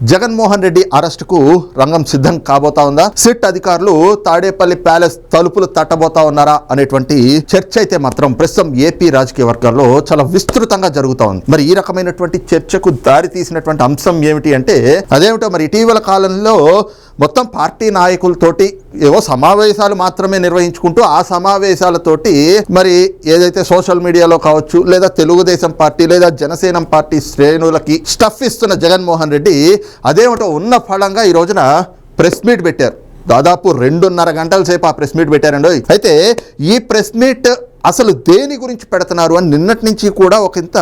జగన్మోహన్ రెడ్డి అరెస్టుకు రంగం సిద్ధం కాబోతా ఉందా? సిట్ అధికారులు తాడేపల్లి ప్యాలెస్ తలుపులు తట్టబోతా ఉన్నారా అనేటువంటి చర్చ అయితే మాత్రం ప్రస్తుతం ఏపీ రాజకీయ వర్గాల్లో చాలా విస్తృతంగా జరుగుతా ఉంది. మరి ఈ రకమైనటువంటి చర్చకు దారి తీసినటువంటి అంశం ఏమిటి అంటే అదేమిటో మరి ఇటీవల కాలంలో మొత్తం పార్టీ నాయకులతోటి ఏవో సమావేశాలు మాత్రమే నిర్వహించుకుంటూ ఆ సమావేశాలతోటి మరి ఏదైతే సోషల్ మీడియాలో కావచ్చు లేదా తెలుగుదేశం పార్టీ లేదా జనసేన పార్టీ శ్రేణులకి స్టఫ్ ఇస్తున్న జగన్మోహన్ రెడ్డి అదేమిటో ఉన్న ఫలంగా ఈ రోజున ప్రెస్ మీట్ పెట్టారు. దాదాపు రెండున్నర గంటల సేపు ఆ ప్రెస్ మీట్ పెట్టారండి. అయితే ఈ ప్రెస్ మీట్ అసలు దేని గురించి పెడుతున్నారు అని నిన్నటి నుంచి కూడా ఒక ఇంత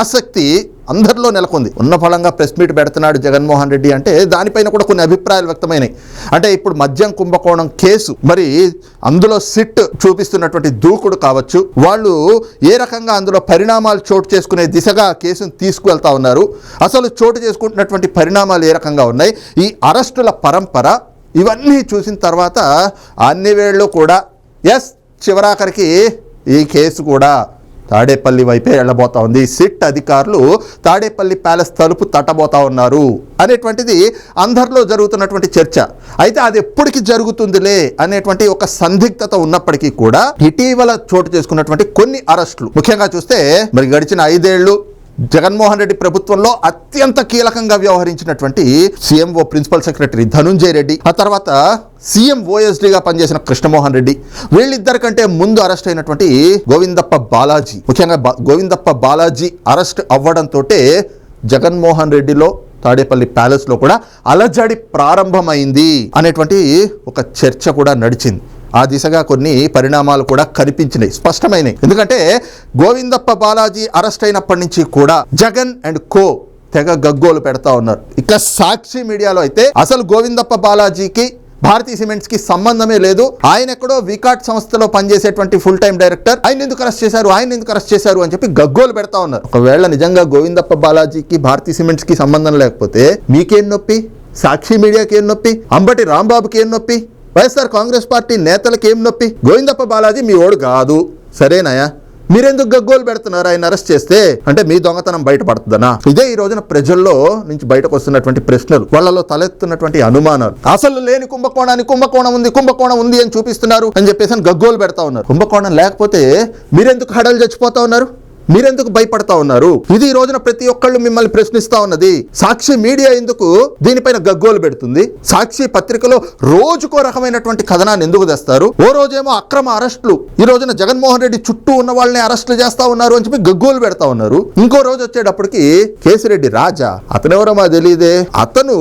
ఆసక్తి అందరిలో నెలకొంది. ఉన్న ఫలంగా ప్రెస్ మీట్ పెడుతున్నాడు జగన్మోహన్ రెడ్డి అంటే దానిపైన కూడా కొన్ని అభిప్రాయాలు వ్యక్తమైనాయి. అంటే ఇప్పుడు మద్యం కుంభకోణం కేసు మరి అందులో సిట్ చూపిస్తున్నటువంటి దూకుడు కావచ్చు వాళ్ళు ఏ రకంగా అందులో పరిణామాలు చోటు చేసుకునే దిశగా కేసును తీసుకువెళ్తా ఉన్నారు అసలు చోటు చేసుకుంటున్నటువంటి పరిణామాలు ఏ రకంగా ఉన్నాయి ఈ అరెస్టుల పరంపర ఇవన్నీ చూసిన తర్వాత అన్ని వేళ్ళు కూడా ఎస్ చివరాఖరికి ఈ కేసు కూడా తాడేపల్లి వైపే వెళ్ళబోతా ఉంది. సిట్ అధికారులు తాడేపల్లి ప్యాలెస్ తలుపు తట్టబోతా ఉన్నారు అనేటువంటిది అందరిలో జరుగుతున్నటువంటి చర్చ. అయితే అది ఎప్పటికి జరుగుతుందిలే అనేటువంటి ఒక సందిగ్ధత ఉన్నప్పటికీ కూడా ఇటీవల చోటు చేసుకున్నటువంటి కొన్ని అరెస్టులు. ముఖ్యంగా చూస్తే మరి గడిచిన ఐదేళ్ళు జగన్మోహన్ రెడ్డి ప్రభుత్వంలో అత్యంత కీలకంగా వ్యవహరించినటువంటి CMO principal secretary Dhanunjaya Reddy ఆ తర్వాత సీఎం ఓఎస్డీగా పనిచేసిన కృష్ణమోహన్ రెడ్డి వీళ్ళిద్దరి కంటే ముందు అరెస్ట్ అయినటువంటి గోవిందప్ప బాలాజీ. ముఖ్యంగా బా- గోవిందప్ప బాలాజీ అరెస్ట్ అవ్వడంతో జగన్మోహన్ రెడ్డిలో తాడేపల్లి ప్యాలెస్లో కూడా అలజడి ప్రారంభమైంది అనేటువంటి ఒక చర్చ కూడా నడిచింది. ఆ దిశగా కొన్ని పరిణామాలు కూడా కనిపించినాయి స్పష్టమైనవి. ఎందుకంటే గోవిందప్ప బాలాజీ అరెస్ట్ అయినప్పటి నుంచి కూడా జగన్ అండ్ కో తెగ గగ్గోలు పెడతా ఉన్నారు. ఇక సాక్షి మీడియాలో అయితే అసలు గోవిందప్ప బాలాజీకి భారతీయ సిమెంట్స్కి సంబంధమే లేదు. ఆయన ఎక్కడో వికాట్ సంస్థలో పనిచేసేటువంటి ఫుల్ టైం డైరెక్టర్ ఆయన ఎందుకు అరెస్ట్ చేశారు? ఆయన ఎందుకు అరెస్ట్ చేశారు? అని చెప్పి గగ్గోలు పెడతా ఉన్నారు. ఒకవేళ నిజంగా గోవిందప్ప బాలాజీకి భారతీయ సిమెంట్స్కి సంబంధం లేకపోతే మీకేం నొప్పి? సాక్షి మీడియాకి ఏం నొప్పి? అంబటి రాంబాబుకి ఏం నొప్పి? వైఎస్ఆర్ కాంగ్రెస్ పార్టీ నేతలకు ఏం నొప్పి? గోవిందప్ప బాలాజీ మీ ఓడు కాదు. సరేనాయా మీరెందుకు గగ్గోలు పెడుతున్నారు? ఆయన అరెస్ట్ చేస్తే అంటే మీ దొంగతనం బయటపడుతుందనా? ఇదే ఈ రోజున ప్రజల్లో నుంచి బయటకు వస్తున్నటువంటి ప్రశ్నలు వాళ్ళలో తలెత్తున్నటువంటి అనుమానాలు. అసలు లేని కుంభకోణాన్ని కుంభకోణం ఉంది కుంభకోణం ఉంది అని చూపిస్తున్నారు అని చెప్పేసి అని గగ్గోలు పెడతా ఉన్నారు. కుంభకోణం లేకపోతే మీరెందుకు హడలు చచ్చిపోతా ఉన్నారు? మీరెందుకు భయపడతా ఉన్నారు? ఇది ఈ రోజున ప్రతి ఒక్కళ్ళు మిమ్మల్ని ప్రశ్నిస్తా ఉన్నది. సాక్షి మీడియా ఎందుకు దీనిపైన గగ్గోలు పెడుతుంది? సాక్షి పత్రికలో రోజుకో రకమైనటువంటి కథనాన్ని ఎందుకు తెస్తారు? ఓ రోజేమో అక్రమ అరెస్టులు. ఈ రోజున జగన్మోహన్ రెడ్డి చుట్టూ ఉన్న వాళ్ళని అరెస్టులు చేస్తా ఉన్నారు అని చెప్పి గగ్గోలు పెడతా ఉన్నారు. ఇంకో రోజు వచ్చేటప్పటికి కేసిరెడ్డి రాజా. అతనెవరో మా తెలియదే. అతను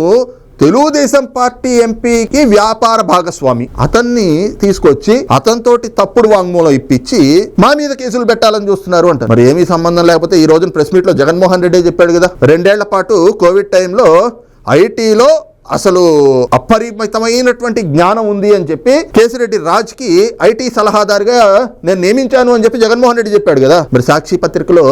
తెలుగుదేశం పార్టీ ఎంపీకి వ్యాపార భాగస్వామి. అతన్ని తీసుకొచ్చి అతనితోటి తప్పుడు వాంగ్మూలం ఇప్పించి మా మీద కేసులు పెట్టాలని చూస్తున్నారు అంట మరి ఏమీ సంబంధం లేకపోతే ఈ రోజున ప్రెస్ మీట్లో జగన్మోహన్ రెడ్డి చెప్పాడు కదా. రెండేళ్ళ పాటు కోవిడ్ టైంలో ఐటీలో అసలు అపరిమితమైనటువంటి జ్ఞానం ఉంది అని చెప్పి కేసిరెడ్డి రాజ్కి ఐటీ సలహాదారుగా నేను నియమించాను అని చెప్పి జగన్మోహన్ రెడ్డి చెప్పాడు కదా. మరి సాక్షి పత్రికలో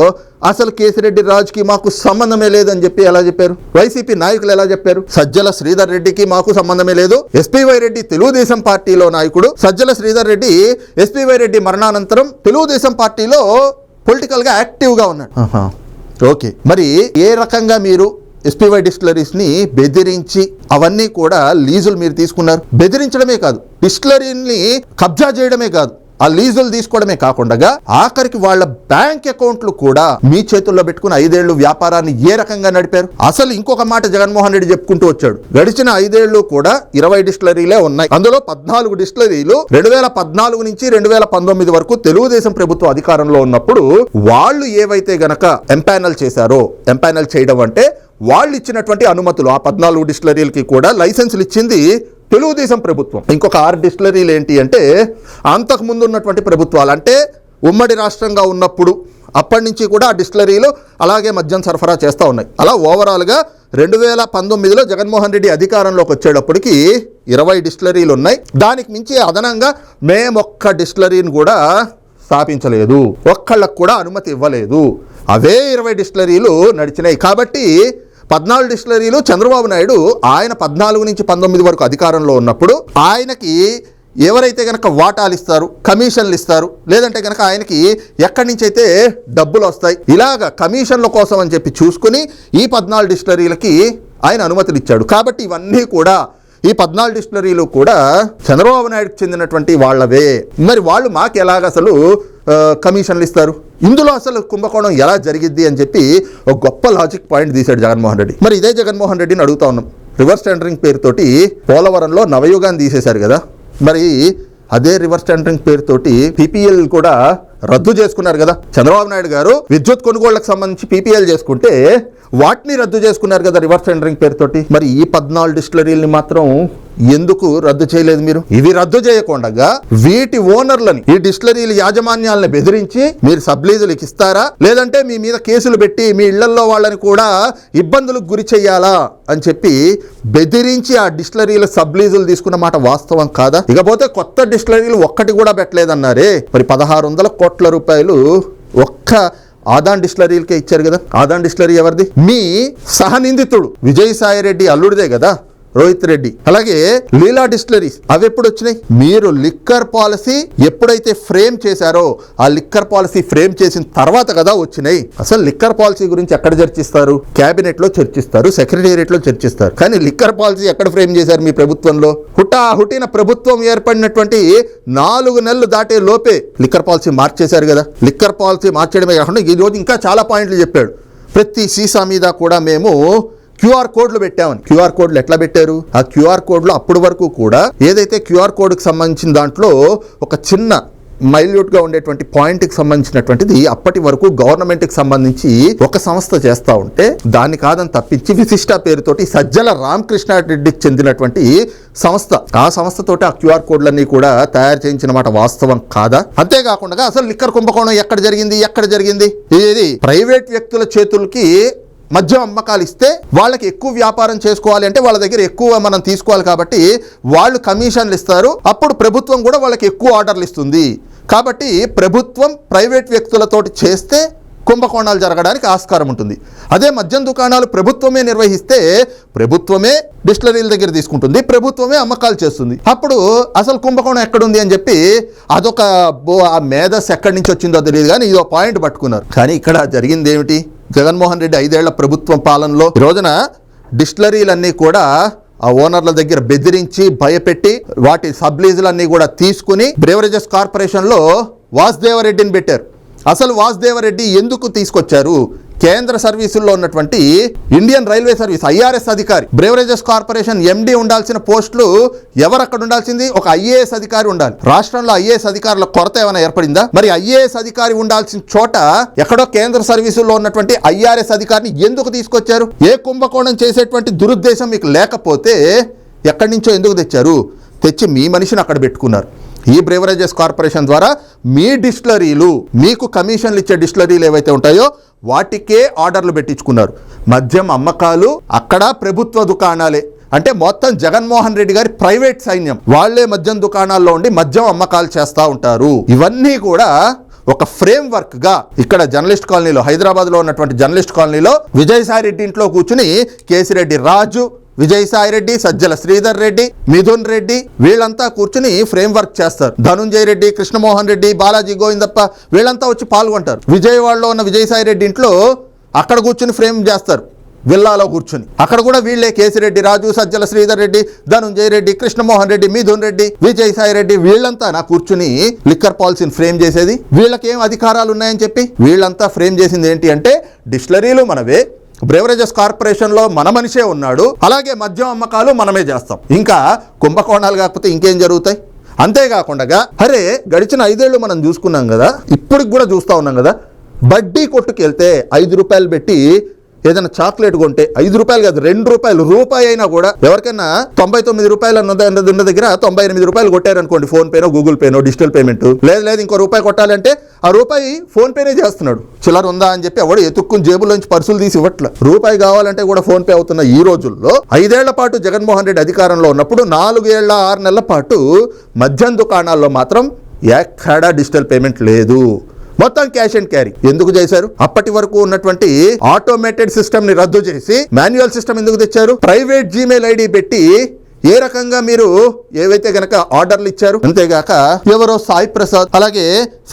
అసలు కేసిరెడ్డి రాజ్కి మాకు సంబంధమే లేదని చెప్పి ఎలా చెప్పారు? వైసీపీ నాయకులు ఎలా చెప్పారు? సజ్జల శ్రీధర్ రెడ్డికి మాకు సంబంధమే లేదు. ఎస్పీవై రెడ్డి తెలుగుదేశం పార్టీలో నాయకుడు. సజ్జల శ్రీధర్ రెడ్డి ఎస్పీవై రెడ్డి మరణానంతరం తెలుగుదేశం పార్టీలో పొలిటికల్గా యాక్టివ్గా ఉన్నాడు. ఓకే. మరి ఏ రకంగా మీరు ఎస్పీవై డిస్టిలరీస్ని బెదిరించి అవన్నీ కూడా లీజులు మీరు తీసుకున్నారు. బెదిరించడమే కాదు డిస్టిలరీని కబ్జా చేయడమే కాదు ఆ లీజులు తీసుకోవడమే కాకుండా ఆఖరికి వాళ్ళ బ్యాంక్ అకౌంట్లు కూడా మీ చేతుల్లో పెట్టుకుని ఐదేళ్ళు వ్యాపారాన్ని ఏ రకంగా నడిపారు? అసలు ఇంకొక మాట జగన్మోహన్ రెడ్డి చెప్పుకుంటూ వచ్చాడు. గడిచిన ఐదేళ్ళు కూడా ఇరవై డిస్టిలరీలే ఉన్నాయి. అందులో పద్నాలుగు డిస్టిలరీలు రెండు వేల పద్నాలుగు నుంచి రెండు వేల పంతొమ్మిది వరకు తెలుగుదేశం ప్రభుత్వం అధికారంలో ఉన్నప్పుడు వాళ్ళు ఏవైతే గనక ఎంపానల్ చేశారో ఎంపానల్ చేయడం అంటే వాళ్ళు ఇచ్చినటువంటి అనుమతులు ఆ పద్నాలుగు డిస్టిలరీలకి కూడా లైసెన్సులు ఇచ్చింది తెలుగుదేశం ప్రభుత్వం. ఇంకొక ఆరు డిస్టిలరీలు ఏంటి అంటే అంతకు ముందు ఉన్నటువంటి ప్రభుత్వాలు. అంటే ఉమ్మడి రాష్ట్రంగా ఉన్నప్పుడు అప్పటి నుంచి కూడా ఆ డిస్టిలరీలు అలాగే మద్యం సరఫరా చేస్తూ ఉన్నాయి. అలా ఓవరాల్గా రెండు వేల పంతొమ్మిదిలో జగన్మోహన్ రెడ్డి అధికారంలోకి వచ్చేటప్పటికి ఇరవై డిస్టిలరీలు ఉన్నాయి దానికి మించి అదనంగా మేమొక్క డిస్టిలరీని కూడా స్థాపించలేదు. ఒక్కళ్ళకు కూడా అనుమతి ఇవ్వలేదు. అవే ఇరవై డిస్టిలరీలు నడిచినాయి. కాబట్టి పద్నాలుగు డిస్టిలరీలు చంద్రబాబు నాయుడు ఆయన పద్నాలుగు నుంచి పంతొమ్మిది వరకు అధికారంలో ఉన్నప్పుడు ఆయనకి ఎవరైతే గనక వాటాలు ఇస్తారు కమిషన్లు ఇస్తారు లేదంటే గనక ఆయనకి ఎక్కడి నుంచి అయితే డబ్బులు వస్తాయి ఇలాగ కమిషన్ల కోసం అని చెప్పి చూసుకుని ఈ పద్నాలుగు డిస్టిలరీలకి ఆయన అనుమతులు ఇచ్చాడు. కాబట్టి ఇవన్నీ కూడా ఈ పద్నాలుగు డిస్టిలరీలు కూడా చంద్రబాబు నాయుడుకి చెందినటువంటి వాళ్ళవే. మరి వాళ్ళు మాకు ఎలాగ అసలు కమిషన్లు ఇస్తారు? ఇందులో అసలు కుంభకోణం ఎలా జరిగిద్ది అని చెప్పి ఒక గొప్ప లాజిక్ పాయింట్ తీశాడు జగన్మోహన్ రెడ్డి. మరి ఇదే జగన్మోహన్ రెడ్డిని అడుగుతా ఉన్నాం. రివర్స్ టెండరింగ్ పేరుతోటి పోలవరంలో నవయుగాన్ని తీసేశారు కదా. మరి అదే రివర్స్ టెండరింగ్ పేరుతోటి పీపీఎల్ కూడా రద్దు చేసుకున్నారు కదా. చంద్రబాబు నాయుడు గారు విద్యుత్ కొనుగోళ్ళకు సంబంధించి పీపీఎల్ చేసుకుంటే వాటిని రద్దు చేసుకున్నారు కదా రివర్స్ టెండరింగ్ పేరుతోటి. మరి ఈ పద్నాలుగు డిస్టిలరీల్ని మాత్రం ఎందుకు రద్దు చేయలేదు మీరు? ఇవి రద్దు చేయకుండా వీటి ఓనర్లని ఈ డిస్టిలరీల యాజమాన్యాలను బెదిరించి మీరు సబ్లీజులకు ఇస్తారా? లేదంటే మీ మీద కేసులు పెట్టి మీ ఇళ్ళలో వాళ్ళని కూడా ఇబ్బందులకు గురి చేయాలా? అని చెప్పి బెదిరించి ఆ డిస్టిలరీల సబ్లీజులు తీసుకున్న మాట వాస్తవం కాదా? ఇకపోతే కొత్త డిస్టిలరీలు ఒక్కటి కూడా పెట్టలేదన్నారే. మరి పదహారు వందల కోట్ల రూపాయలు ఒక్క ఆదాన్ డిస్టిలరీలకే ఇచ్చారు కదా. ఆదాన్ డిస్టిలరీ ఎవరిది? మీ సహనిందితుడు విజయసాయిరెడ్డి అల్లుడిదే కదా. రోహిత్ రెడ్డి. అలాగే లీలా డిస్టిలరీస్. అవి ఎప్పుడు వచ్చినాయి మీరు లిక్కర్ పాలసీ ఎప్పుడైతే ఫ్రేమ్ చేశారో ఆ లిక్కర్ పాలసీ ఫ్రేమ్ చేసిన తర్వాత కదా వచ్చినాయి. అసలు లిక్కర్ పాలసీ గురించి ఎక్కడ చర్చిస్తారు? క్యాబినెట్లో చర్చిస్తారు సెక్రటేరియట్లో చర్చిస్తారు. కానీ లిక్కర్ పాలసీ ఎక్కడ ఫ్రేమ్ చేశారు మీ ప్రభుత్వంలో? హుటా హుటిన ప్రభుత్వం ఏర్పడినటువంటి నాలుగు నెలలు దాటే లోపే లిక్కర్ పాలసీ మార్చేశారు కదా. లిక్కర్ పాలసీ మార్చడమే కాకుండా ఈ రోజు ఇంకా చాలా పాయింట్లు చెప్పాడు. ప్రతి సీసా మీద కూడా మేము క్యూఆర్ కోడ్లు పెట్టామని క్యూఆర్ కోడ్లు ఎట్లా పెట్టారు? ఆ క్యూఆర్ కోడ్లు అప్పటి వరకు కూడా ఏదైతే క్యూఆర్ కోడ్కి సంబంధించిన దాంట్లో ఒక చిన్న మైల్యూట్గా ఉండేటువంటి పాయింట్కి సంబంధించినటువంటిది అప్పటి వరకు గవర్నమెంట్కి సంబంధించి ఒక సంస్థ చేస్తా ఉంటే దాన్ని కాదని తప్పించి విశిష్ట పేరుతోటి సజ్జల రామకృష్ణారెడ్డికి చెందినటువంటి సంస్థ. ఆ సంస్థతోటి ఆ క్యూఆర్ కోడ్లన్నీ కూడా తయారు చేయించిన మాట వాస్తవం కాదా? అంతేకాకుండా అసలు లిక్కర్ కుంభకోణం ఎక్కడ జరిగింది? ఎక్కడ జరిగింది? ఇది ప్రైవేట్ వ్యక్తుల చేతులకి మద్యం అమ్మకాలు ఇస్తే వాళ్ళకి ఎక్కువ వ్యాపారం చేసుకోవాలి అంటే వాళ్ళ దగ్గర ఎక్కువ మనం తీసుకోవాలి కాబట్టి వాళ్ళు కమిషన్లు ఇస్తారు. అప్పుడు ప్రభుత్వం కూడా వాళ్ళకి ఎక్కువ ఆర్డర్లు ఇస్తుంది. కాబట్టి ప్రభుత్వం ప్రైవేట్ వ్యక్తులతోటి చేస్తే కుంభకోణాలు జరగడానికి ఆస్కారం ఉంటుంది. అదే మద్యం దుకాణాలు ప్రభుత్వమే నిర్వహిస్తే ప్రభుత్వమే డిస్టిలరీల దగ్గర తీసుకుంటుంది ప్రభుత్వమే అమ్మకాలు చేస్తుంది. అప్పుడు అసలు కుంభకోణం ఎక్కడుంది అని చెప్పి అదొక బో- ఆ మేధస్ ఎక్కడి నుంచి వచ్చిందో తెలియదు కానీ ఇదో పాయింట్ పట్టుకున్నారు. కానీ ఇక్కడ జరిగింది ఏమిటి? జగన్మోహన్ రెడ్డి ఐదేళ్ళ ప్రభుత్వం పాలనలో ఈ రోజున డిస్టిలరీలన్నీ కూడా ఆ ఓనర్ల దగ్గర బెదిరించి భయపెట్టి వాటి సబ్లీజులన్నీ కూడా తీసుకుని బ్రేవరేజెస్ కార్పొరేషన్లో వాసుదేవరెడ్డిని పెట్టారు. అసలు వాసుదేవరెడ్డి ఎందుకు తీసుకొచ్చారు? కేంద్ర సర్వీసుల్లో ఉన్నటువంటి ఇండియన్ రైల్వే సర్వీస్ ఐఆర్ఎస్ అధికారి బ్రేవరేజెస్ కార్పొరేషన్ ఎండి ఉండాల్సిన పోస్టులు ఎవరు అక్కడ ఉండాల్సింది? ఒక ఐఏఎస్ అధికారి ఉండాలి. రాష్ట్రంలో ఐఏఎస్ అధికారుల కొరత ఏమైనా ఏర్పడిందా? మరి ఐఏఎస్ అధికారి ఉండాల్సిన చోట ఎక్కడో కేంద్ర సర్వీసుల్లో ఉన్నటువంటి ఐఆర్ఎస్ అధికారిని ఎందుకు తీసుకొచ్చారు? ఏ కుంభకోణం చేసేటువంటి దురుద్దేశం మీకు లేకపోతే ఎక్కడి నుంచో ఎందుకు తెచ్చారు? తెచ్చి మీ మనిషిని అక్కడ పెట్టుకున్నారు. ఈ బ్రేవరేజెస్ కార్పొరేషన్ ద్వారా మీ డిస్టిలరీలు మీకు కమిషన్లు ఇచ్చే డిస్టిలరీలు ఏవైతే ఉంటాయో వాటికే ఆర్డర్లు పెట్టించుకున్నారు. మద్యం అమ్మకాలు అక్కడ ప్రభుత్వ దుకాణాలే. అంటే మొత్తం జగన్మోహన్ రెడ్డి గారి ప్రైవేట్ సైన్యం. వాళ్ళే మద్యం దుకాణాల్లో ఉండి మద్యం అమ్మకాలు చేస్తూ ఉంటారు. ఇవన్నీ కూడా ఒక ఫ్రేమ్ వర్క్గా ఇక్కడ జర్నలిస్ట్ కాలనీలో హైదరాబాద్లో ఉన్నటువంటి జర్నలిస్ట్ కాలనీలో విజయసాయి రెడ్డి ఇంట్లో కూర్చుని కేసిరెడ్డి రాజు విజయసాయి రెడ్డి సజ్జల శ్రీధర్ రెడ్డి మిథున్ రెడ్డి వీళ్ళంతా కూర్చుని ఫ్రేమ్ వర్క్ చేస్తారు. ధనుంజయ రెడ్డి కృష్ణమోహన్ రెడ్డి బాలాజీ గోవిందప్ప వీళ్ళంతా వచ్చి పాల్గొంటారు. విజయవాడలో ఉన్న విజయసాయి రెడ్డి ఇంట్లో అక్కడ కూర్చుని ఫ్రేమ్ చేస్తారు. విల్లాలో కూర్చుని. అక్కడ కూడా వీళ్ళే కేసిరెడ్డి రాజు సజ్జల శ్రీధర్ రెడ్డి ధనుంజయ రెడ్డి కృష్ణమోహన్ రెడ్డి మిథున్ రెడ్డి విజయసాయి రెడ్డి వీళ్ళంతా నా కూర్చుని లిక్కర్ పాలసీని ఫ్రేమ్ చేసేది. వీళ్ళకేం అధికారాలు ఉన్నాయని చెప్పి వీళ్ళంతా ఫ్రేమ్ చేసింది ఏంటి అంటే డిస్టిలరీలు మనవే. బ్రేవరేజెస్ కార్పొరేషన్లో మన మనిషే ఉన్నాడు. అలాగే మద్యం అమ్మకాలు మనమే చేస్తాం. ఇంకా కుంభకోణాలు కాకపోతే ఇంకేం జరుగుతాయి? అంతేకాకుండా అరే గడిచిన ఐదేళ్ళు మనం చూసుకున్నాం కదా ఇప్పటికి కూడా చూస్తూ ఉన్నాం కదా బడ్డీ కొట్టుకెళ్తే ఐదు రూపాయలు పెట్టి ఏదైనా చాక్లెట్ కొంటే ఐదు రూపాయలు కాదు రెండు రూపాయలు రూపాయి అయినా కూడా ఎవరికైనా తొంభై తొమ్మిది రూపాయలు అన్నది ఉన్న దగ్గర తొంభై ఎనిమిది రూపాయలు కొట్టారనుకోండి ఫోన్ పేనో గూగుల్ పేనో డిజిటల్ పేమెంట్. లేదు లేదు ఇంకో రూపాయి కొట్టాలంటే ఆ రూపాయి ఫోన్ పేనే చేస్తున్నాడు. చిల్లర ఉందా అని చెప్పి ఎవడు ఎత్తుక్కుని జేబులోంచి పర్సులు తీసి ఇవ్వట్లే. రూపాయి కావాలంటే కూడా ఫోన్ పే అవుతున్న ఈ రోజుల్లో ఐదేళ్ళ పాటు జగన్మోహన్ రెడ్డి అధికారంలో ఉన్నప్పుడు నాలుగేళ్ళ ఆరు నెలల పాటు మద్యం దుకాణాల్లో మాత్రం ఎక్కడా డిజిటల్ పేమెంట్ లేదు. మొత్తం క్యాష్ అండ్ క్యారీ. ఎందుకు చేశారు? అప్పటి వరకు ఉన్నటువంటి ఆటోమేటెడ్ సిస్టమ్ని రద్దు చేసి మాన్యువల్ సిస్టమ్ ఎందుకు తెచ్చారు? ప్రైవేట్ జీమెయిల్ ఐడి పెట్టి ఏ రకంగా మీరు ఏవైతే గనక ఆర్డర్లు ఇచ్చారు? అంతేగాక ఎవరో సాయి ప్రసాద్ అలాగే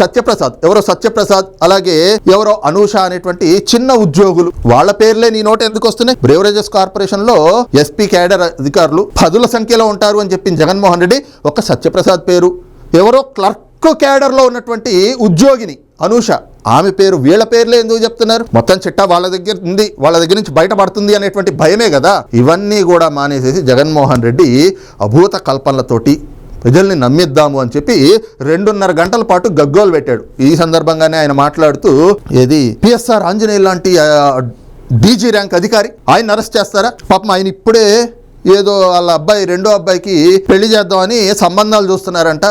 సత్యప్రసాద్ ఎవరో సత్యప్రసాద్ అలాగే ఎవరో అనూష అనేటువంటి చిన్న ఉద్యోగులు. వాళ్ళ పేర్లే నీ నోట ఎందుకు వస్తున్నాయి? బ్రేవరేజెస్ కార్పొరేషన్లో ఎస్పీ క్యాడర్ అధికారులు పదుల సంఖ్యలో ఉంటారు అని చెప్పింది జగన్మోహన్ రెడ్డి ఒక సత్యప్రసాద్ పేరు. ఎవరో క్లర్క్ క్యాడర్లో ఉన్నటువంటి ఉద్యోగిని అనూష ఆమె పేరు వీళ్ళ పేర్లే ఎందుకు చెప్తున్నారు? మొత్తం చిట్టా వాళ్ళ దగ్గర ఉంది వాళ్ళ దగ్గర నుంచి బయటపడుతుంది అనేటువంటి భయమే కదా? ఇవన్నీ కూడా మానేసేసి జగన్మోహన్ రెడ్డి అభూత కల్పనలతోటి ప్రజల్ని నమ్మిద్దాము అని చెప్పి రెండున్నర గంటల పాటు గగ్గోలు పెట్టాడు. ఈ సందర్భంగానే ఆయన మాట్లాడుతూ ఏది పిఎస్ఆర్ ఆంజనేయ లాంటి డీజీ ర్యాంక్ అధికారి ఆయన అరెస్ట్ చేస్తారా? పాపం ఆయన ఇప్పుడే ఏదో వాళ్ళ అబ్బాయి రెండో అబ్బాయికి పెళ్ళి చేద్దామని సంబంధాలు చూస్తున్నారంట.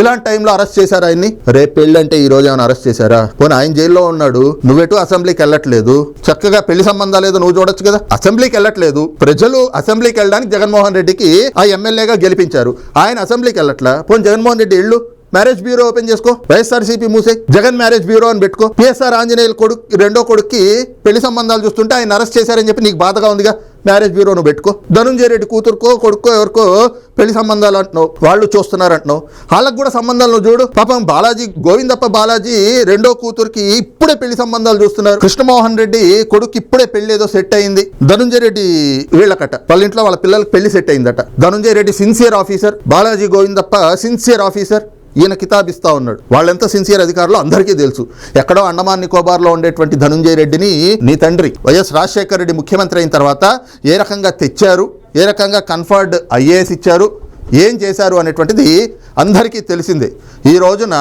ఇలాంటి టైంలో అరెస్ట్ చేశారా ఆయన్ని? రేపు పెళ్ళి అంటే ఈ రోజు ఏమైనా అరెస్ట్ చేశారా? పోనీ ఆయన జైల్లో ఉన్నాడు నువ్వెటు అసెంబ్లీకి వెళ్ళట్లేదు చక్కగా పెళ్ళి సంబంధాలు ఏదో నువ్వు చూడొచ్చు కదా. అసెంబ్లీకి వెళ్ళట్లేదు ప్రజలు అసెంబ్లీకి వెళ్ళడానికి జగన్మోహన్ రెడ్డికి ఆ ఎమ్మెల్యేగా గెలిపించారు. ఆయన అసెంబ్లీకి వెళ్ళట్లా? పోనీ జగన్మోహన్ రెడ్డి ఇళ్ళు మ్యారేజ్ బ్యూరో ఓపెన్ చేసుకో. వైఎస్ఆర్సీపీ మూసే. జగన్ మ్యారేజ్ బ్యూరో అని పెట్టుకో. పిఎస్ఆర్ ఆంజనేయుల కొడుకు రెండో కొడుక్కి పెళ్ళి సంబంధాలు చూస్తుంటే ఆయన అరెస్ట్ చేశారని చెప్పి నీకు బాధగా ఉందిగా. మ్యారేజ్ బ్యూరోను పెట్టుకో. ధనుంజయ రెడ్డి కూతురుకో కొడుకో ఎవరికో పెళ్ళి సంబంధాలు అంటున్నావు. వాళ్ళు చూస్తున్నారు అంటున్నావు వాళ్ళకు కూడా సంబంధాలు చూడు. పాపం బాలాజీ గోవిందప్ప బాలాజీ రెండో కూతురికి ఇప్పుడే పెళ్ళి సంబంధాలు చూస్తున్నారు. కృష్ణమోహన్ రెడ్డి కొడుకు ఇప్పుడే పెళ్ళి ఏదో సెట్ అయింది. ధనుంజయ రెడ్డి వీళ్ళకట. వాళ్ళ ఇంట్లో వాళ్ళ పిల్లలకు పెళ్ళి సెట్ అయిందట. Dhanunjaya Reddy sincere officer Balaji Govindappa sincere officer ఈయన కితాబిస్తా ఉన్నాడు. వాళ్ళెంత సిన్సియర్ అధికారులు అందరికీ తెలుసు. ఎక్కడో అండమాన్ నికోబార్లో ఉండేటువంటి ధనుంజయ రెడ్డిని నీ తండ్రి వైఎస్ రాజశేఖర రెడ్డి ముఖ్యమంత్రి అయిన తర్వాత ఏ రకంగా తెచ్చారు ఏ రకంగా కన్ఫర్డ్ ఐఏఎస్ ఇచ్చారు ఏం చేశారు అనేటువంటిది అందరికీ తెలిసిందే. ఈ రోజున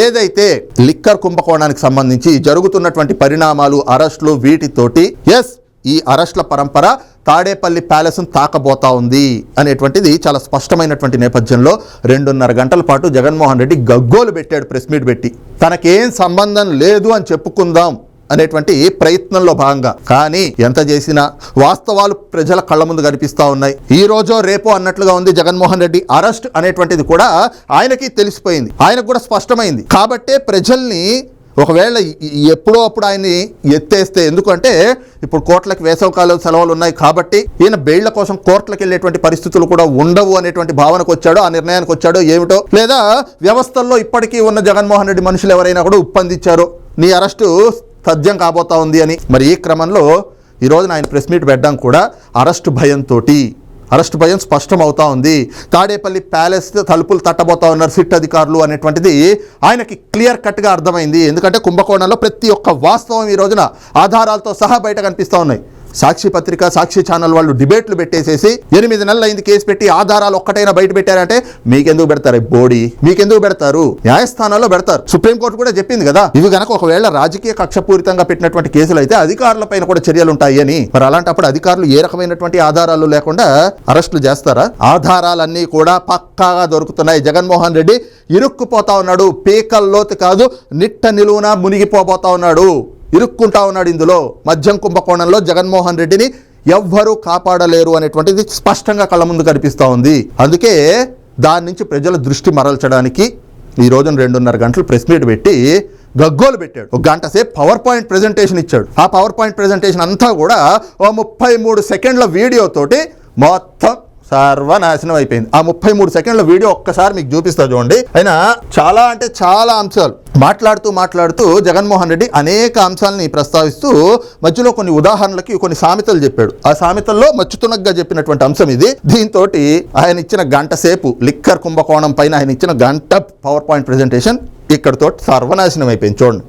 ఏదైతే లిక్కర్ కుంభకోణానికి సంబంధించి జరుగుతున్నటువంటి పరిణామాలు అరెస్టులు వీటితోటి ఎస్ ఈ అరెస్ట్ల పరంపర తాడేపల్లి ప్యాలెస్ను తాకబోతా ఉంది అనేటువంటిది చాలా స్పష్టమైనటువంటి నేపథ్యంలో రెండున్నర గంటల పాటు జగన్మోహన్ రెడ్డి గగ్గోలు పెట్టాడు ప్రెస్ మీట్ పెట్టి. తనకేం సంబంధం లేదు అని చెప్పుకుందాం అనేటువంటి ప్రయత్నంలో భాగంగా. కానీ ఎంత చేసినా వాస్తవాలు ప్రజల కళ్ళ ముందు కనిపిస్తూ ఉన్నాయి. ఈ రోజో రేపో అన్నట్లుగా ఉంది జగన్మోహన్ రెడ్డి అరెస్ట్ అనేటువంటిది కూడా ఆయనకి తెలిసిపోయింది. ఆయనకు కూడా స్పష్టమైంది. కాబట్టే ప్రజల్ని ఒకవేళ ఎప్పుడో అప్పుడు ఆయన్ని ఎత్తేస్తే ఎందుకంటే ఇప్పుడు కోర్టులకు వేసవకాల సెలవులు ఉన్నాయి కాబట్టి ఈయన బెయిళ్ళ కోసం కోర్టులకు వెళ్ళేటువంటి పరిస్థితులు కూడా ఉండవు అనేటువంటి భావనకు వచ్చాడో ఆ నిర్ణయానికి వచ్చాడో ఏమిటో? లేదా వ్యవస్థల్లో ఇప్పటికీ ఉన్న జగన్మోహన్ రెడ్డి మనుషులు ఎవరైనా కూడా ఉప్పందించారు నీ అరెస్టు తథ్యం కాబోతా ఉంది అని. మరి ఈ క్రమంలో ఈరోజు ఆయన ప్రెస్ మీట్ పెట్టడం కూడా అరెస్టు భయంతోటి. అరెస్ట్ భయం స్పష్టం అవుతా ఉంది. తాడేపల్లి ప్యాలెస్ తలుపులు తట్టబోతా ఉన్నారు సిట్ అధికారులు అనేటువంటిది ఆయనకి క్లియర్ కట్గా అర్థమైంది. ఎందుకంటే కుంభకోణంలో ప్రతి ఒక్క వాస్తవం ఈ రోజున ఆధారాలతో సహా బయట కనిపిస్తూ ఉన్నాయి. సాక్షి పత్రిక సాక్షి ఛానల్ వాళ్ళు డిబేట్లు పెట్టేసేసి ఎనిమిది నెలలు అయింది కేసు పెట్టి ఆధారాలు ఒక్కటైనా బయట పెట్టారంటే మీకెందుకు పెడతారు బోడీ? మీకెందుకు పెడతారు? న్యాయస్థానాల్లో పెడతారు. సుప్రీంకోర్టు కూడా చెప్పింది కదా. ఇవి గనక ఒకవేళ రాజకీయ కక్షపూరితంగా పెట్టినటువంటి కేసులు అయితే అధికారులపైన కూడా చర్యలు ఉంటాయి అని మరి అలాంటప్పుడు అధికారులు ఏ రకమైనటువంటి ఆధారాలు లేకుండా అరెస్టులు చేస్తారా? ఆధారాలన్నీ కూడా పక్కాగా దొరుకుతున్నాయి. జగన్మోహన్ రెడ్డి ఇరుక్కుపోతా ఉన్నాడు. పీకల్లోతు కాదు నిట్ట నిలువున మునిగిపోబోతా ఉన్నాడు. ఇరుక్కుంటా ఉన్నాడు ఇందులో. మద్యం కుంభకోణంలో జగన్మోహన్ రెడ్డిని ఎవ్వరూ కాపాడలేరు అనేటువంటిది స్పష్టంగా కళ్ళ ముందు కనిపిస్తూ ఉంది. అందుకే దాని నుంచి ప్రజల దృష్టి మరల్చడానికి ఈ రోజున రెండున్నర గంటలు ప్రెస్ మీట్ పెట్టి గగ్గోలు పెట్టాడు. ఒక గంట సేపు పవర్ పాయింట్ ప్రెజెంటేషన్ ఇచ్చాడు. ఆ పవర్ పాయింట్ ప్రెజెంటేషన్ అంతా కూడా ఓ ముప్పై మూడు సెకండ్ల వీడియోతోటి మొత్తం సర్వనాశనం అయిపోయింది. ఆ ముప్పై మూడు సెకండ్ల వీడియో ఒక్కసారి మీకు చూపిస్తా చూడండి. అయినా చాలా అంటే చాలా అంశాలు. మాట్లాడుతూ మాట్లాడుతూ జగన్మోహన్ రెడ్డి అనేక అంశాలని ప్రస్తావిస్తూ మధ్యలో కొన్ని ఉదాహరణలకి కొన్ని సామెతలు చెప్పాడు. ఆ సామెతల్లో మచ్చుతునగ్గా చెప్పినటువంటి అంశం ఇది. దీంతో ఆయన ఇచ్చిన గంట సేపు లిక్కర్ కుంభకోణం పైన ఆయన ఇచ్చిన గంట పవర్ పాయింట్ ప్రెజెంటేషన్ ఇక్కడతో సర్వనాశనం అయిపోయింది. చూడండి.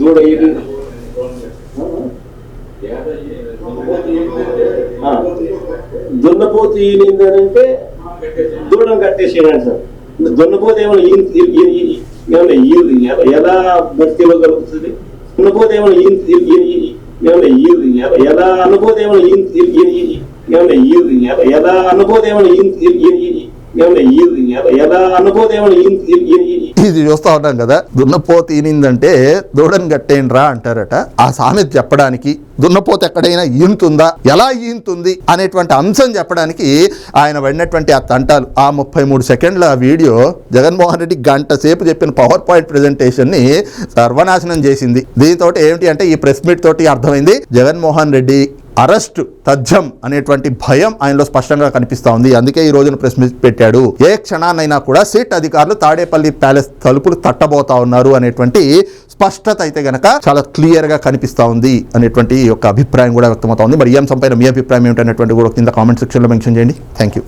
దూడ దున్నపోతు ఈనిందనంటే దూడం కట్టేసేయండి సార్ దున్నపోతు ఏమైనా ఈ- ఏమైనా ఎలా- ఎలా బతికివ్వగలుగుతుంది దున్నపోతు ఏమైనా ఈ- ఎలా- అనుభూతి ఏమైనా ఈ- ఎలా- అనుభూతి ఏమైనా ఎలా- అనుభూతి ఏమైనా ఈ- ఇది చూస్తా ఉన్నాం కదా దున్నపో ఈనిందంటే దూడని కట్టేయండిరా అంటారట. ఆ సామెత చెప్పడానికి దున్నపోత ఎక్కడైనా ఈనుతుందా ఎలా ఈనుతుంది అనేటువంటి అంశం చెప్పడానికి ఆయన పడినటువంటి ఆ తంటాలు. ఆ ముప్పై మూడు సెకండ్ల వీడియో జగన్మోహన్ రెడ్డి గంట సేపు చెప్పిన పవర్ పాయింట్ ప్రెజెంటేషన్ని సర్వనాశనం చేసింది. దీంతో ఏమిటి అంటే ఈ ప్రెస్ మీట్ తోటి అర్థమైంది. జగన్మోహన్ రెడ్డి అరెస్ట్ తథ్యం అనేటువంటి భయం ఆయనలో స్పష్టంగా కనిపిస్తూ ఉంది. అందుకే ఈ రోజున ప్రెస్ మీట్ పెట్టాడు. ఏ క్షణాన్నైనా కూడా సిట్ అధికారులు తాడేపల్లి ప్యాలెస్ తలుపులు తట్టబోతా ఉన్నారు అనేటువంటి స్పష్టత అయితే గనక చాలా క్లియర్గా ఉంది అనేటువంటి యొక్క అభిప్రాయం కూడా వ్యక్తమవుతా ఉంది. మరి ఏం సంపైన మీ అభిప్రాయం ఏమిటనేటువంటి కూడా కింద కామెంట్ సెక్షన్లో మెన్షన్ చేయండి. Thank you